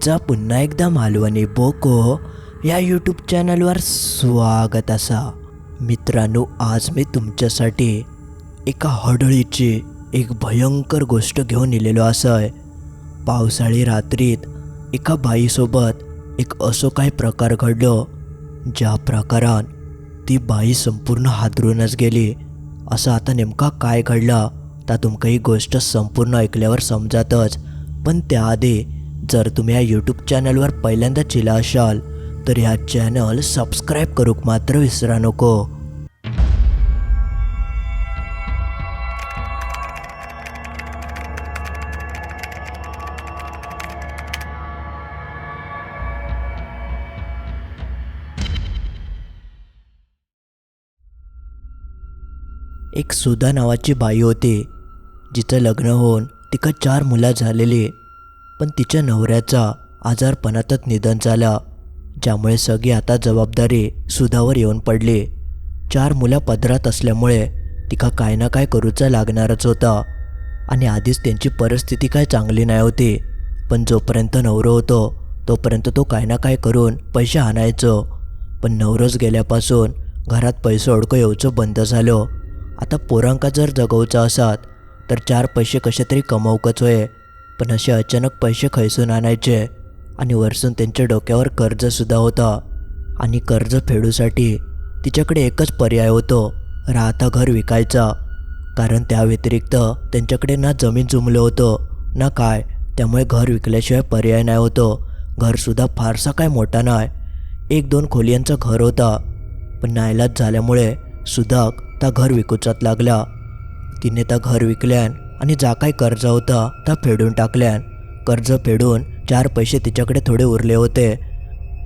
तुमचा पुन्हा एकदा मालवणी बोको या यूट्यूब चॅनलवर स्वागत असा. मित्रांनो आज मी तुमच्यासाठी एका हडळीची एक भयंकर गोष्ट घेऊन इलेलो असं पावसाळी रात्रीत एका बाईसोबत एक असो काही प्रकार घडलो ज्या प्रकारात ती बाई संपूर्ण हादरूनच गेली. असं आता नेमका काय घडला तर तुमका ही गोष्ट संपूर्ण ऐकल्यावर समजातच. पण त्याआधी जर तुम्ही या यूट्यूब चॅनलवर पहिल्यांदा चिला असाल तर ह्या चॅनल सबस्क्राईब करूक मात्र विसरा नको. एक सुधा नावाची बाई होती जिचं लग्न होऊन तिका चार मुलं झालेली. पण तिच्या नवऱ्याचा आजारपणातच निधन झाला ज्यामुळे सगळी आता जबाबदारी सुधावर येऊन पडली. चार मुलं पदरात असल्यामुळे तिका काय ना काय करूचा लागणारच होता. आणि आधीच त्यांची परिस्थिती काय चांगली नाही होती पण जोपर्यंत नवरो होतो तोपर्यंत तो काय ना काय करून पैसे आणायचो. पण नवरोच गेल्यापासून घरात पैसे अडकं येऊचं बंद झालं. आता पोरांका जर जगवचं असात तर चार पैसे कसे तरी कमवकच होय. पण असे अचानक पैसे खैसून आणायचे आणि वरसून त्यांच्या डोक्यावर कर्जसुद्धा होता. आणि कर्ज फेडूसाठी तिच्याकडे एकच पर्याय होतो राहता घर विकायचा. कारण त्या व्यतिरिक्त त्यांच्याकडे ना जमीन जुमलं होतं ना काय. त्यामुळे घर विकल्याशिवाय पर्याय नाही होतो. घरसुद्धा फारसा काय मोठा नाही. एक दोन खोलियांचं घर होता. पण नाईलाज झाल्यामुळे सुधाक त्या घर विकूचात लागला तिने त्या घर विकल्यान आणि जा काही कर्ज होता त्या फेडून टाकल्यान. कर्ज फेडून चार पैसे तिच्याकडे थोडे उरले होते.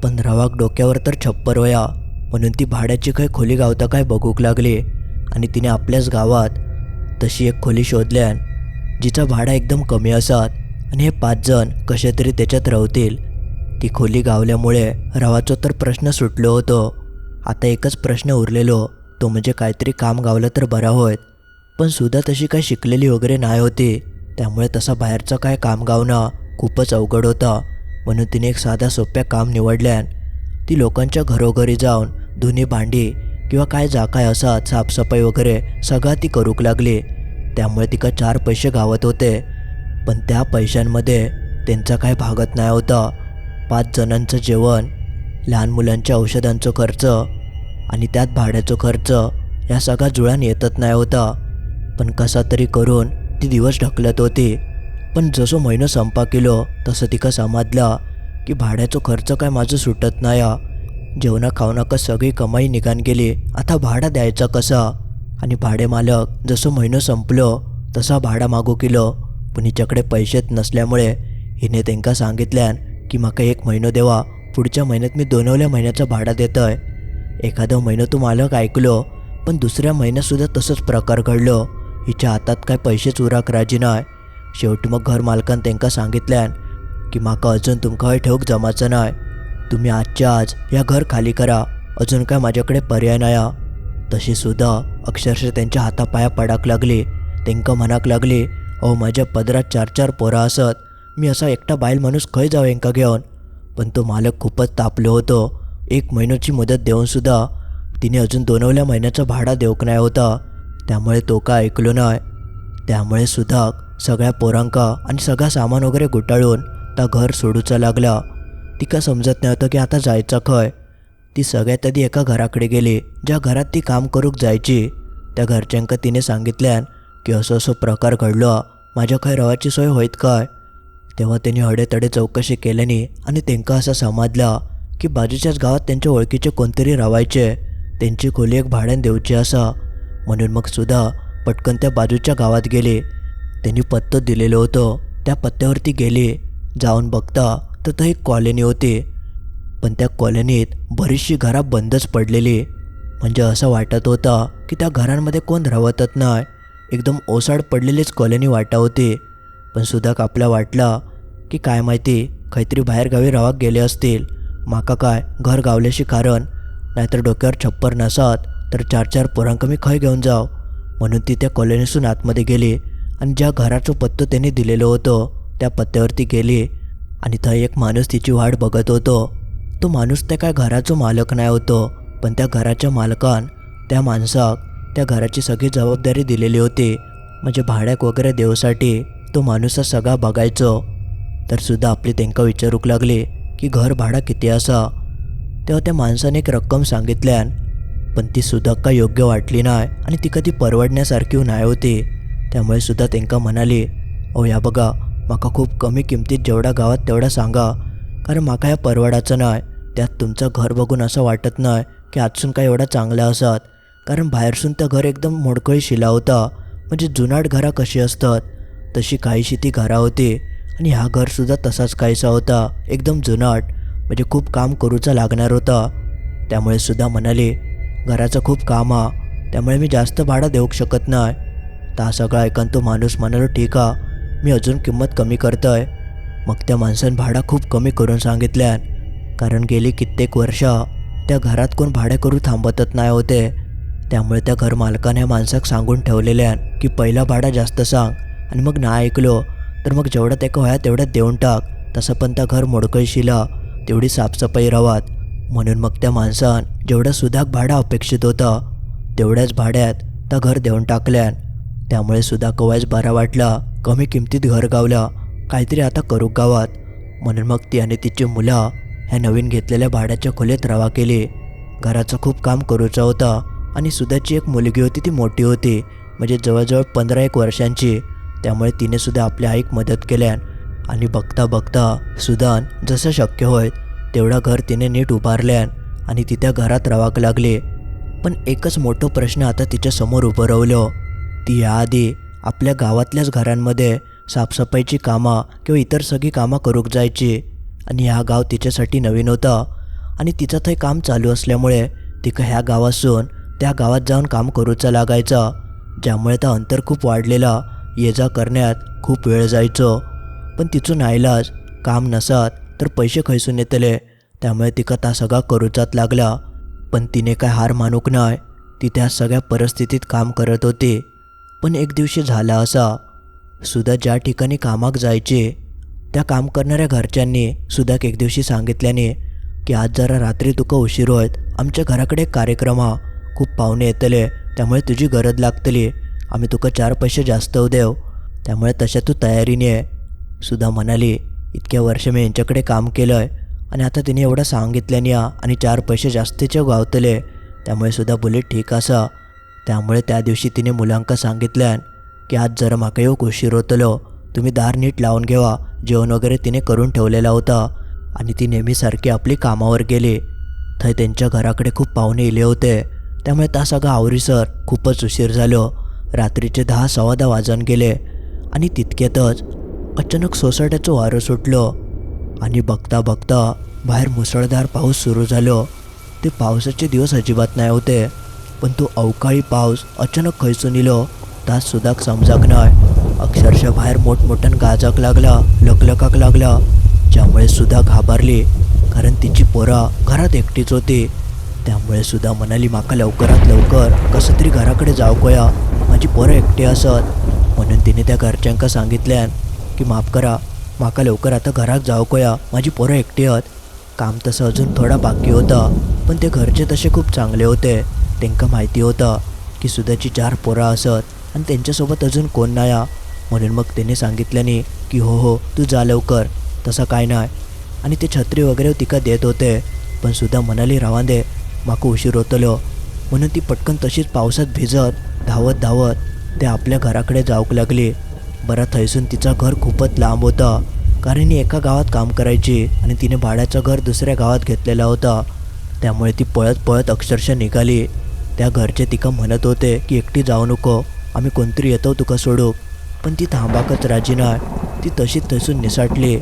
पण रवाक डोक्यावर तर छप्पर वया म्हणून ती भाड्याची काही खोली गावता काय बघूक लागली. आणि तिने आपल्याच गावात तशी एक खोली शोधल्यान जिचा भाडा एकदम कमी असत. आणि हे पाच जण कसे तरी त्याच्यात राहतील ती खोली गावल्यामुळे रवाचा तर प्रश्न सुटलो होतो. आता एकच प्रश्न उरलेलो तो म्हणजे काहीतरी काम गावलं तर बरा होईल पण सुद्धा तशी काय शिकलेली वगैरे नाही होती. त्यामुळे तसा बाहेरचं काय काम गावणं खूपच अवघड होता. म्हणून तिने एक साध्या सोप्या काम निवडल्यान ती लोकांच्या घरोघरी जाऊन धुनी भांडी किंवा काय जा काय असा साफसफाई वगैरे सगळं ती करूक लागली. त्यामुळे तिका चार पैसे गावत होते. पण त्या पैशांमध्ये त्यांचा काय भागत नाही होता. पाच जणांचं जेवण लहान मुलांच्या औषधांचा खर्च आणि त्यात भाड्याचा खर्च या सगळा जुळ्यान येतच नाही होता. पण कसा तरी करून ती दिवस ढकलत होती. पण जसं महिना संपा केलो तसं तिका समाजला की भाड्याचा खर्च काय माझं सुटत नाही. हा. जेवणा खावणाका सगळी कमाई निघान गेली आता भाडा द्यायचा कसा? आणि भाडे मालक जसं महिनो संपलो तसा भाडा मागू केलो. पण हिच्याकडे पैसेच नसल्यामुळे हिने त्यांका सांगितल्यान की माका एक महिनो देवा पुढच्या महिन्यात मी दोनवल्या महिन्याचा भाडा देतोय. एखादा महिनो तू मालक ऐकलो पण दुसऱ्या महिन्यातसुद्धा तसंच प्रकार घडलो. हिच्या हातात काय पैसेच उराक राजी नाय. शेवटी मग घर मालकान त्यांका सांगितल्यान की माका अजून तुमका हय ठेवक जमाचं नाय. तुम्ही आजच्या आज या घर खाली करा. अजून काय माझ्याकडे पर्याय नाया. तशी सुद्धा अक्षरशः त्यांच्या हातापाया पडाक लागली. त्यांका म्हणाक लागली अहो माझ्या पदरात चार चार पोरं असत. मी असा एकटा बायल माणूस खंय जावं यांका घेऊन? पण तो मालक खूपच तापलो होतो. एक महिन्याची मुदत देऊनसुद्धा तिने अजून दोनवल्या महिन्याचा भाडा देऊक नाही होता. त्यामुळे तो काय ऐकलो नाही. त्यामुळे सुधाक सगळ्या पोरांका आणि सगळा सामान वगैरे गुटाळून त्या घर सोडूचा लागला. तिका समजत नव्हतं की आता जायचं खय. ती सगळ्यात आधी एका घराकडे गेली ज्या घरात ती काम करूक जायची. त्या घरच्यांका तिने सांगितल्यान की असं असं प्रकार घडलो माझ्या खय रवाची सोय होईत काय? तेव्हा त्यांनी हडेतडे चौकशी केल्याने आणि त्यांका असं समजला की बाजूच्याच गावात त्यांच्या ओळखीचे कोणतरी रवायचे. त्यांची खोली एक भाड्यान देऊची असा. म्हणून मग सुद्धा पटकन त्या बाजूच्या गावात गेले. त्यांनी पत्तं दिलेलं होतं. त्या पत्त्यावरती गेले. जाऊन बघता तर ते एक कॉलनी होती. पण त्या कॉलनीत बरीचशी घरं बंदच पडलेली. म्हणजे असं वाटत होतं की त्या घरांमध्ये कोण राहतच नाही. एकदम ओसाड पडलेलीच कॉलनी वाटा होती. पण सुद्धा आपला वाटला की काय माहिती काहीतरी बाहेरगावी रावाक गेले असतील. माका काय घर गावल्याशी कारण. नाहीतर डोक्यावर छप्पर नसत. तर चार चार पोरांक मी खय घेऊन जाव? म्हणून ती त्या कॉलनीसून आतमध्ये गेली आणि ज्या घराचं पत्तो त्यांनी दिलेलं होतं त्या पत्त्यावरती गेली आणि थंय एक माणूस तिची वाट बघत होतो. तो माणूस त्या काय घराचो मालक नाही होतो पण त्या घराच्या मालकान त्या माणसाक त्या घराची सगळी जबाबदारी दिलेली होती. म्हणजे भाड्याक वगैरे देऊसाठी तो माणूस हा सगळा बघायचो. तर सुद्धा आपली तेंका विचारूक लागली की घर भाडा किती असा? तेव्हा त्या माणसाने एक रक्कम सांगितल्यान पण ती सुद्धा का योग्य वाटली नाही आणि ती कधी परवडण्यासारखी नाही होती. त्यामुळे सुद्धा तेंका म्हणाली अहो या बघा माका खूप कमी किमतीत जेवढा गावात तेवढा सांगा कारण माका या परवडाचं नाही. त्यात तुमचं घर बघून असं वाटत नाही की आजसून काय एवढा चांगला असत कारण बाहेरसून तर घर एकदम मोडकळी शिला होता. म्हणजे जुनाट घरा कशी असतात? तशी काहीशी ती घरा होती. आणि हा घरसुद्धा तसाच काहीसा होता. एकदम जुनाट. म्हणजे खूप काम करूचा लागणार होता. त्यामुळे सुद्धा म्हणाले घराचं खूप काम हा त्यामुळे मी जास्त भाडं देऊ शकत नाही ता सगळं ऐकून तो माणूस म्हणालो ठीक आ मी अजून किंमत कमी करतोय. मग त्या माणसानं भाडं खूप कमी करून सांगितल्यान कारण गेली कित्येक वर्ष त्या घरात कोण भाडे करू थांबतच नाही होते. त्यामुळे त्या घर मालकाने माणसाक सांगून ठेवलेल्यान की पहिला भाडा जास्त सांग आणि मग ना ऐकलो तर मग जेवढं ते व्हाय तेवढ्यात देऊन टाक. तसं पण त्या घर मोडकळशीला तेवढी साफसफाई राहात म्हणून मग त्या माणसान जेवढं सुधाक भाडं अपेक्षित होतं तेवढ्याच भाड्यात त्या घर देऊन टाकल्यान. त्यामुळे सुद्धा कवायच बरा वाटला कमी किमतीत घर गावला काहीतरी आता करू गावात. म्हणून मग ती आणि तिची मुलं ह्या नवीन घेतलेल्या भाड्याच्या खोलीत रवा केली. घराचं खूप काम करूचं होतं आणि सुधाची एक मुलगी होती ती मोठी होती म्हणजे जवळजवळ पंधरा एक वर्षांची. त्यामुळे तिने सुद्धा आपल्या आईक मदत केल्यान आणि बघता बघता सुदान जसं शक्य होईल तेवढं घर तिने नीट उभारल्यान आणि ती त्या घरात रवाक लागली. पण एकच मोठं प्रश्न आता तिच्या समोर उभं राहिलं. ती याआधी आपल्या गावातल्याच घरांमध्ये साफसफाईची कामं किंवा इतर सगळी कामं करूक जायची. आणि हा गाव तिच्यासाठी नवीन होता. आणि तिचं थंय काम चालू असल्यामुळे तिकं ह्या गावासून त्या गावात जाऊन काम करूचा लागायचा. ज्यामुळे त्या अंतर खूप वाढलेला. ये जा करण्यात खूप वेळ जायचो. पण तिचं नाईलाज काम नसत. तर पैसे खैसून येतले त्यामुळे तिका ता सगळा करूचाच लागला पण तिने काय हार मानूक नाही. ती त्या सगळ्या परिस्थितीत काम करत होती. पण एक दिवशी झाला असा. सुधा ज्या ठिकाणी कामाक जायचे त्या काम करणाऱ्या घरच्यांनी सुधाक एक दिवशी सांगितल्याने की आज जरा रात्री तुका उशीर होत आमच्या घराकडे कार्यक्रम हा. खूप पाहुणे येतले. त्यामुळे तुझी गरज लागतली. आम्ही तुका चार पैसे जास्त देव. त्यामुळे तशा तू तयारीने आहे सुधा म्हणाली इतक्या वर्ष मी यांच्याकडे काम केलं आहे आणि आता तिने एवढं सांगितल्याने आणि चार पैसे जास्तीचे गावतले त्यामुळे सुद्धा बुलेट ठीक असा. त्यामुळे त्या दिवशी तिने मुलांका सांगितल्यान की आज जरा माका येऊ उशीर होतलो. तुम्ही दार नीट लावून घेवा. जेवण वगैरे तिने करून ठेवलेला होता. आणि ती नेहमीसारखी आपली कामावर गेली. थंय त्यांच्या घराकडे खूप पाहुणे इले होते. त्यामुळे त्या आवरी आवरीसर खूपच उशीर झालो. रात्रीचे दहा सव्वा दहा वाजून गेले. आणि तितक्यातच अचानक सोसाट्याचं वारं सुटलं आणि बघता बघता बाहेर मुसळधार पाऊस सुरू झालो. ते पावसाचे दिवस अजिबात नाही होते पण तो अवकाळी पाऊस अचानक खैसून इलो तास सुद्धा समजाक नाही अक्षरशः बाहेर मोठमोठ्यान गाजाक लागला लकलकाक लागला. ज्यामुळे सुद्धा घाबरली कारण तिची पोरा घरात एकटीच होती. त्यामुळे सुद्धा म्हणाली माका लवकरात लवकर कसं तरी घराकडे जाऊकोया माझी पोरं एकटी असत. म्हणून तिने त्या घरच्यांका सांगितल्यान की माफ करा. माका लवकर आता घरात जाऊ कोया माझी पोरं एकटी आहेत. काम तसं अजून थोडा बाकी होता. पण ते घरचे तसे खूप चांगले होते. त्यांना माहिती होतं की सुधाची चार पोरं असत आणि त्यांच्यासोबत अजून कोण नाही म्हणून मग त्याने सांगितल्याने की हो हो तू जा लवकर. तसं काय नाही आणि ते छत्री वगैरे तिका देत होते. पण सुद्धा म्हणाली रावांदे माका उशीर होतलो. म्हणून ती पटकन तशीच पावसात भिजत धावत धावत ते आपल्या घराकडे जाऊक लागली. बरं थैसून तिचं घर खूपच लांब होतं. कारण ही एका गावात काम करायची आणि तिने भाड्याचं घर दुसऱ्या गावात घेतलेलं होतं. त्यामुळे ती पळत पळत अक्षरशः निघाली. त्या घरचे तिका म्हणत होते की एकटी जाऊ नको. आम्ही कोणतरी येतो तुका सोडू. पण ती थांबाकच राजी नाही. ती तशीच तसून निसाटली.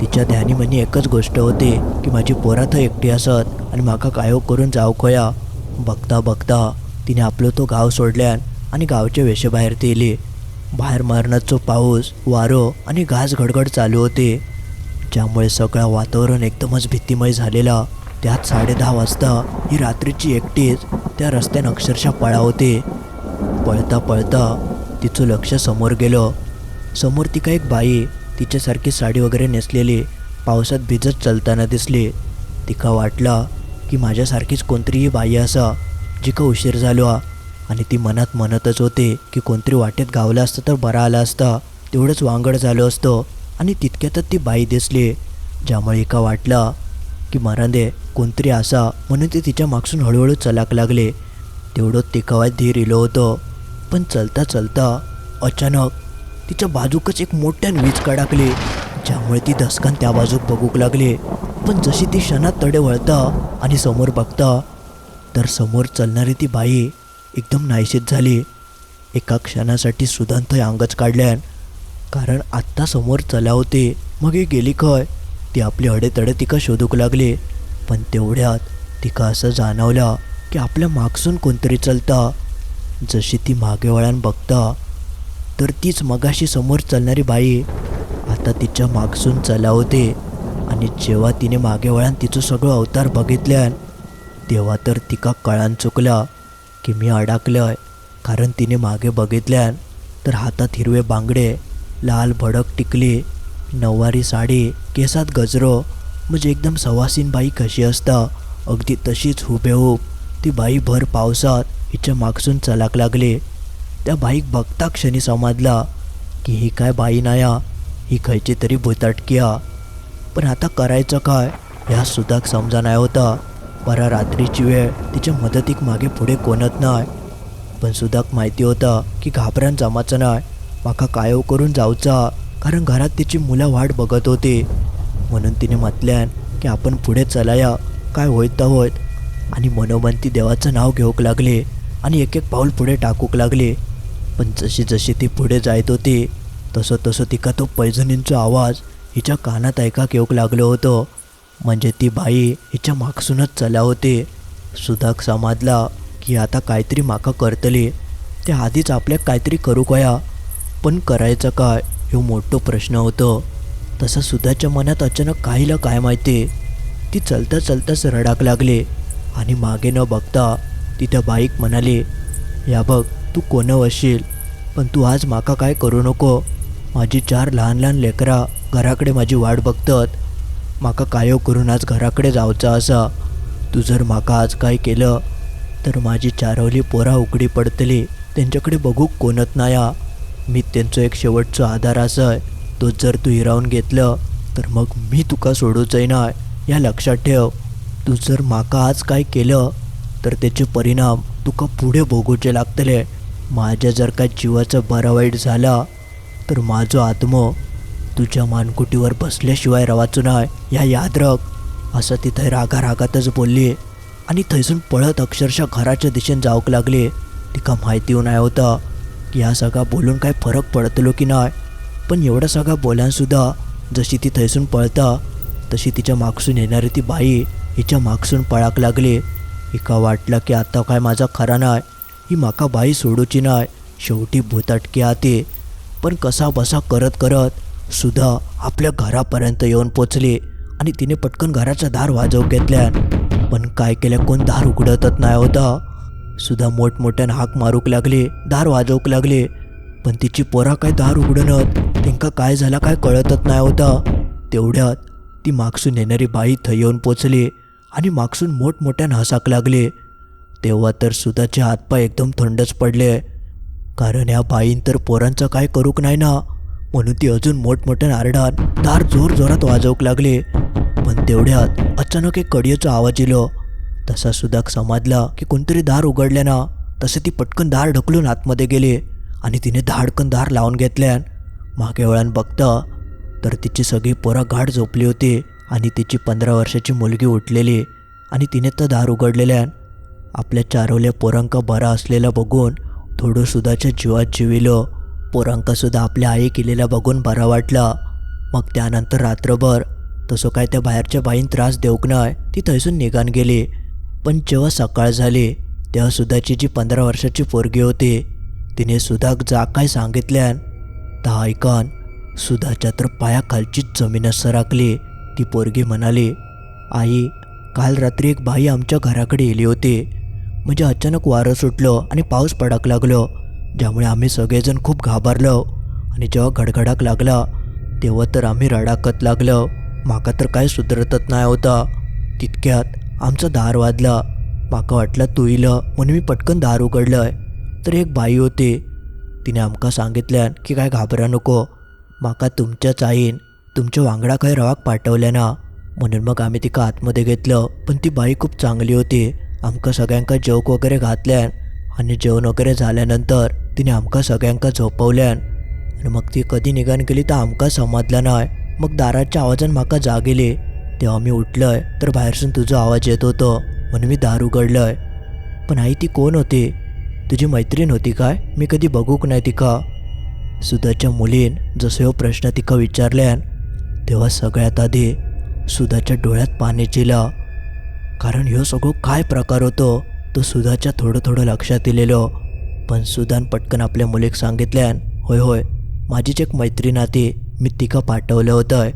तिच्या ध्यानीमनी एकच गोष्ट होती की माझी पोरा थं एकटी असत आणि माका कायो करून जाऊ खोया. बघता बघता तिने आपलं तो गाव सोडल्यान आणि गावच्या वेशेबाहेर ती बाहेर मरणाचो पाऊस वारो आणि घास घडघड चालू होते. ज्यामुळे सगळं वातावरण एकदमच भीतीमय झालेला. त्यात साडेदहा वाजता ही रात्रीची एकटीच त्या रस्त्यानं अक्षरशः पळा होते. पळता पळता तिचं लक्ष समोर गेलं. समोर ती का एक बाई तिच्यासारखी साडी वगैरे नेसलेली पावसात भिजत चलताना दिसली. तिका वाटला की माझ्यासारखीच कोणतरीही बाई असा जिका उशीर झालो हा. आणि ती मनात म्हणतच होते की कोणतरी वाटेत गावलं असतं तर बरा आला असता. तेवढंच वांगड झालं असतं. आणि तितक्यातच ती बाई दिसली ज्यामुळे एका वाटला की मरांदे कोणतरी असा. म्हणून ते तिच्या मागसून हळूहळू चलाक लागले. तेवढं तिकावाय धीर इलो होतं. पण चलता चलता अचानक तिच्या बाजूकच एक मोठ्यान वीज कडाकली ज्यामुळे ती धसकन त्या बाजूक बघूक लागली. पण जशी ती क्षणात तडे वळता आणि समोर बघता तर समोर चालणारी ती बाई एकदम नाहीशीत झाली. एका क्षणासाठी सुधांत अंगच काढल्यान कारण आत्ता समोर चला होते. मग ही गेली खय ती आपली अडेतडे तिका शोधूक लागली. पण तेवढ्यात तिका असं जाणवलं की आपल्या मागसून कोणतरी चलता. जशी ती मागे वळान बघता तर तीच मगाशी समोर चालणारी बाई आता तिच्या मागसून चलावते आणि जेव्हा तिने मागे वळान तिचं सगळं अवतार बघितल्यान तेव्हा तर तिका कळान चुकला. की मी अडकलंय. कारण तिने मागे बघितल्यान तर हातात हिरवे बांगडे लाल भडक टिकली नऊवारी साडी केसात गजरो म्हणजे एकदम सवासीन बाई कशी असता. अगदी तशीच हुबेहूब ती बाई भर पावसात हिच्या मागसून चलाक लागली. त्या बाईक बघता क्षणी समजला की ही काय बाई नाया ही खायची तरी भुताटकी पण आता करायचं काय ह्या सुद्धा समजा नाही होता. बरा रात्रीची वेळ. तिच्या मदतीक मागे पुढे कोणत नाही पण सुदाक माहिती होता की घाबरान जमाचं नाही माका कायव करून जाऊचा कारण घरात तिची मुलं वाट बघत होती. म्हणून तिने म्हटल्यान की आपण पुढे चलाया काय होईत तर होईत. आणि मनोमन ती देवाचं नाव घेऊक लागले आणि एक एक पाऊल पुढे टाकूक लागले. पण जशी जशी ती पुढे जायत होती तसं तसं तिका तो पैजणींचा आवाज हिच्या कानात ऐकाक येऊक लागलो होतो. म्हणजे ती बाई हिच्या मागसूनच चला होते. सुधाक समजला की आता काहीतरी माका करतली. ते आधीच आपल्याक काहीतरी करू कया. पण करायचं काय ह्यो मोठो प्रश्न होतो. तसं सुधाच्या मनात अचानक काहीला काय माहिती? ती चलता चलताच रडाक लागले आणि मागे न बघता ती त्या बाईक म्हणाली या बघ तू कोण वशील पण तू आज माका काय करू नको? माझी चार लहान लहान लेकरा घराकडे माझी वाट बघतात. म्हाका कायो करून आज घराकडे जावचा असा तू जर म्हाका आज काय केलं तर माझी चारवली पोरा उकडी पडतली. त्यांच्याकडे बघूक कोणत नाया. मी तेंचो एक शेवटचो आधार आसय. तो जर तू हिरावून घेतलं तर मग मी तुका सोडूचय ना या लक्षात ठेव. तू जर माका आज काय केलं तर त्याचे परिणाम तुका पुढे भोगूचे लागतले. माझ्या जर का जीवाचा बरा वाईट झाला तर माझो आत्म तुझ्या मानकुटीवर बसल्याशिवाय रवाचो नाय या याद रख असं ती थंय रागा रागातच बोलली आणि थंयसून पळत अक्षरशः घराच्या दिशेने जावंक लागली तिका माहिती नाही होता की ह्या सगळा बोलून काय फरक पडतलो की नाय पण एवढा सगळा बोलानसुद्धा जशी ती थंयसून पळता तशी तिच्या मागसून येणारी ती बाई हिच्या मागसून पळाक लागली. हिका वाटलं की आता काय माझा खरा नाय ही माका बाई सोडूची नाय शेवटी भूताटकी आते. पण कसा बसा करत करत सुद्धा आपल्या घरापर्यंत येऊन पोचली आणि तिने पटकन घराचा दार वाजवून घेतल्यान पण काय केलं कोण दार उघडतच नाही होता. सुद्धा मोठमोठ्यान हाक मारूक लागले दार वाजवूक लागले. पण तिची पोरा काय दार उघडणत त्यांका काय झाला काय कळतच नाही होता. तेवढ्यात ती मागसून येणारी बाई थंय येऊन पोचली आणि मागसून मोठमोठ्यान हसाक लागले. तेव्हा तर सुधाचे हातपाय एकदम थंडच पडले. कारण ह्या बाईन तर पोरांचं काय करूक नाही ना? म्हणून ती अजून मोठमोठ्या आरडात दार जोर जोरात वाजवूक लागले. पण तेवढ्यात अचानक एक कडीचा आवाज येलो. तसा सुदाक समजला की कोणतरी दार उघडले ना तसे ती पटकन दार ढकलून आतमध्ये गेले आणि तिने धाडकन दार लावून घेतल्यान मागे वळण बघता तर तिची सगळी पोरं गाढ झोपली होती आणि तिची पंधरा वर्षाची मुलगी उठलेली आणि तिने तर दार उघडलेल्यान आपल्या चारवल्या पोरांका बरा असलेला बघून थोडं सुदाच्या जीवात जिविलं. पोरांकसुद्धा आपल्या आई केलेला बघून बरा वाटला. मग त्यानंतर रात्रभर तसं काय त्या बाहेरच्या बाईन त्रास देऊक नाही ती थैसून निघान गेली. पण जेव्हा सकाळ झाली तेव्हा सुधाची जी पंधरा वर्षाची पोरगी होती तिने सुधाक जा काय सांगितल्यान तर ऐकन सुधाच्या तर पायाखालचीच जमीनच सरकली. ती पोरगी म्हणाली आई काल रात्री एक बाई आमच्या घराकडे येली होती. म्हणजे अचानक वारं सुटलो आणि पाऊस पडाक लागलो. ज्यामुळे आम्ही सगळेजण खूप घाबरलो आणि जेव्हा गडगडाक लागला तेव्हा तर आम्ही रडाकत लागलं. माका तर काय सुधरतच नाही होता. तितक्यात आमचा दार वाजला. माका वाटलं तू इलं म्हणून मी पटकन दार उघडलंय. तर एक बाई होती. तिने आमका सांगितल्यान की काय घाबरा नको. माका तुमच्याच आईन तुमच्या वांगडा काही रवाक पाठवल्या ना म्हणून मग आम्ही तिका आतमध्ये घेतलं. पण ती बाई खूप चांगली होती. आमका सगळ्यांका जेवक वगैरे घातल्यान आणि जेवण वगैरे झाल्यानंतर तिने आमका सगळ्यांका झोपवल्यान. आणि मग ती कधी निघान गेली तर आमका समजलं नाही. मग दाराच्या आवाजान म्हाका जाग येली तेव्हा मी उठलंय तर बाहेरसून तुझा आवाज येत होतो म्हणून मी दार उघडलंय. पण आई ती कोण होती? तुझी मैत्रीण होती काय? मी कधी बघूक नाही तिका. सुधाच्या मुलीन जसे हो प्रश्न तिका विचारल्यान तेव्हा सगळ्यात आधी सुधाच्या डोळ्यात पाणी चिला. कारण ह्यो सगळं काय प्रकार होतो? तो सुधाच्या थोडं थोडं लक्षात येलेलो पण सुदान पटकन आपल्या मुलीक सांगितल्यान होय होय माझीच एक मैत्रीण आती मी तिका पाठवलं होतं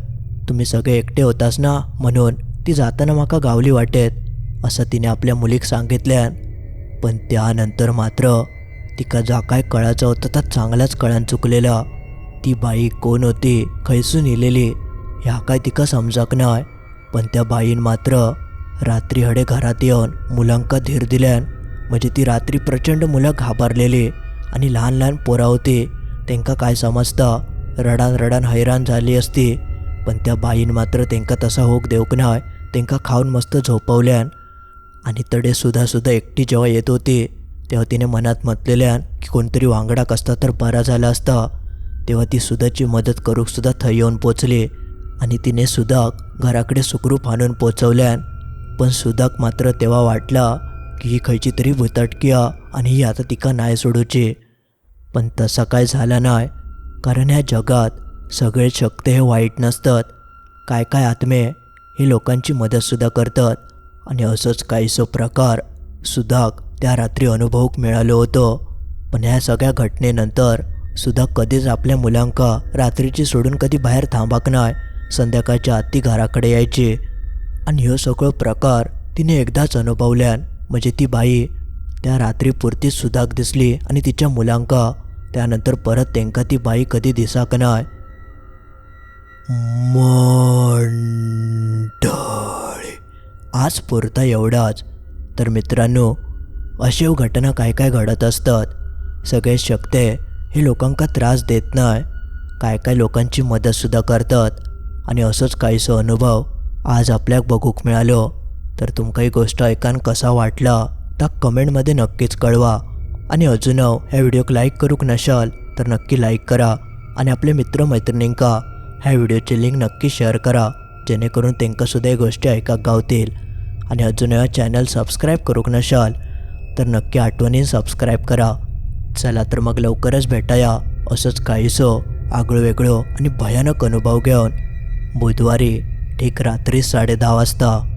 तुम्ही सगळे एकटे होतास ना म्हणून ती जाताना माका गावली वाटेत असं तिने आपल्या मुलीक सांगितल्यान. पण त्यानंतर मात्र तिका जा काय कळायचं होतं तर चांगलाच कळान चुकलेला. ती बाई कोण होती खैसून इलेली ह्या काय तिका समजाक नाय. पण त्या बाईन मात्र रात्री हडे घरात येऊन मुलांका धीर दिल्यान म्हणजे ती रात्री प्रचंड मुलं घाबरलेली आणि लहान लहान पोरा होती. त्यांका काय समजता? रडान रडान हैराण झाली असती. पण त्या बाईन मात्र त्यांका तसा होक देऊक नाय त्यांका खाऊन मस्त झोपवल्यान आणि तडे सुद्धा सुद्धा एकटी जेव्हा येत होती तेव्हा तिने मनात म्हटलेल्यान की कोणतरी वांगडा कसता तर बरा झाला असता. तेव्हा ती सुधाची मदत करूक सुद्धा थंय येऊन पोचली आणि तिने सुधाक घराकडे सुखरूप आणून पोचवल्यान. पण सुधाक मात्र तेव्हा वाटला की ही खयची तरी भुताटकी आणि ही आता तिका नाही सोडूची. पण तसा काय झाला नाही कारण ह्या जगात सगळे शक्ते हे वाईट नसतात. काय काय आत्मे हे लोकांची मदतसुद्धा करतात. आणि असंच काहीसो प्रकार सुधाक त्या रात्री अनुभवक मिळालं होतं. पण ह्या सगळ्या घटनेनंतर सुद्धा कधीच आपल्या मुलांका रात्रीची सोडून कधी बाहेर थांबाक नाही संध्याकाळच्या आत्ती घराकडे यायचे. आणि ह्यो सगळं प्रकार तिने एकदाच अनुभवल्यान म्हणजे ती बाई त्या रात्री पुरतीच सुधाक दिसली आणि तिच्या मुलांका. त्यानंतर परत त्यांका ती बाई कधी दिसाक नाय. मंडळी आज पुरता एवढाच. तर मित्रांनो अशा हो घटना काय काय घडत असतात? सगळे शक्ते हे लोकांका त्रास देत नाही काय काय लोकांची मदतसुद्धा करतात. आणि असंच काहीसं अनुभव आज आपल्याक बघूक मिळालो. तर तुमका ही गोष्ट ऐकान कसा वाटला तर कमेंटमध्ये नक्कीच कळवा. आणि अजून ह्या व्हिडिओक लाईक करूक नशाल तर नक्की लाईक करा. आणि आपले मित्रमैत्रिणींका ह्या व्हिडिओची लिंक नक्की शेअर करा जेणेकरून त्यांका सुद्धा ही गोष्टी ऐकाक गावतील. आणि अजून ह्या चॅनल सबस्क्राईब करूक नशाल तर नक्की आठवणीन सबस्क्राईब करा. चला तर मग लवकरच भेटाया असंच काहीसं आगळं वेगळं आणि भयानक अनुभव घेऊन. बुधवारी ठीक रात्री साडे दहा वाजता.